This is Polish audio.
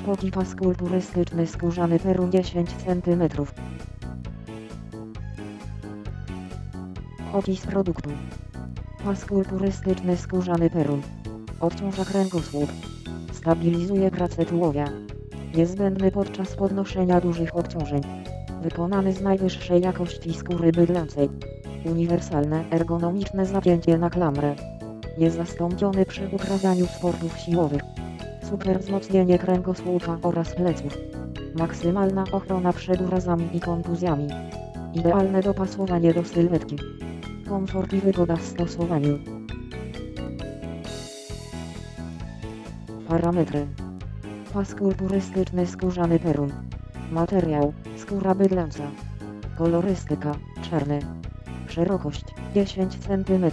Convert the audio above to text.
Spoki pas kulturystyczny skórzany perun 10 cm. Opis produktu. Pas kulturystyczny skórzany perun. Odciąża kręgosłup. Stabilizuje pracę tułowia. Niezbędny podczas podnoszenia dużych obciążeń. Wykonany z najwyższej jakości skóry bydlęcej. Uniwersalne, ergonomiczne zapięcie na klamrę. Niezastąpiony przy uprawianiu sportów siłowych. Super wzmocnienie kręgosłupa oraz pleców. Maksymalna ochrona przed urazami i kontuzjami. Idealne dopasowanie do sylwetki. Komfort i wygoda w stosowaniu. Parametry. Pas kulturystyczny skórzany perun. Materiał, skóra bydlęca. Kolorystyka, czarny. Szerokość, 10 cm.